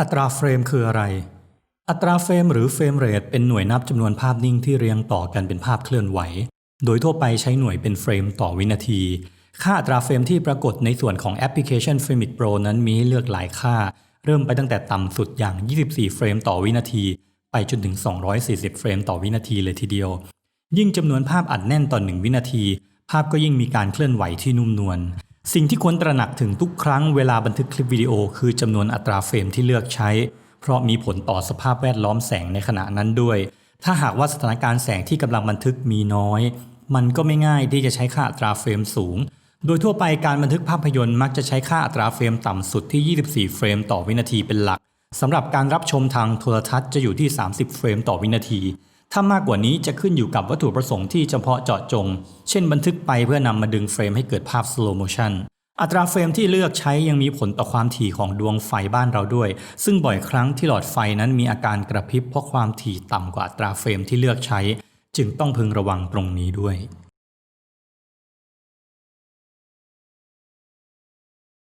อัตราเฟรมคืออะไร อัตราเฟรมหรือเฟรมเรทเป็นหน่วยนับจำนวนภาพนิ่งที่เรียงต่อกันเป็นภาพเคลื่อนไหว โดยทั่วไปใช้หน่วยเป็นเฟรมต่อวินาที ค่าอัตราเฟรมที่ปรากฏในส่วนของแอปพลิเคชัน Frame It Pro นั้นมีให้เลือกหลายค่า เริ่มไปตั้งแต่ต่ำสุดอย่าง 24 เฟรมต่อวินาที ไปจนถึง 240 เฟรมต่อวินาทีเลยทีเดียว ยิ่งจำนวนภาพอัดแน่นต่อหนึ่งวินาที ภาพก็ยิ่งมีการเคลื่อนไหวที่นุ่มนวล สิ่งที่ควรตระหนักถึงทุกครั้งเวลาบันทึกคลิปวิดีโอ คือจำนวนอัตราเฟรมที่เลือกใช้ เพราะมีผลต่อสภาพแวดล้อมแสงในขณะนั้นด้วย ถ้าหากว่าสถานการณ์แสงที่กำลังบันทึกมีน้อย มันก็ไม่ง่ายที่จะใช้ค่าอัตราเฟรมสูง โดยทั่วไปการบันทึกภาพยนตร์มักจะใช้ค่าอัตราเฟรมต่ำสุดที่ 24 เฟรมต่อวินาทีเป็นหลักสำหรับการรับชมทางโทรทัศน์จะอยู่ที่ 30 เฟรมต่อวินาที ถ้ามากกว่านี้จะขึ้นอยู่กับวัตถุประสงค์ที่เฉพาะเจาะจง เช่นบันทึกไปเพื่อนำมาดึงเฟรมให้เกิดภาพสโลโมชันอัตราเฟรมที่เลือกใช้ยังมีผลต่อความถี่ของดวงไฟบ้านเราด้วย ซึ่งบ่อยครั้งที่หลอดไฟนั้นมีอาการกระพริบเพราะความถี่ต่ำกว่าอัตราเฟรมที่เลือกใช้ จึงต้องพึงระวังตรงนี้ด้วย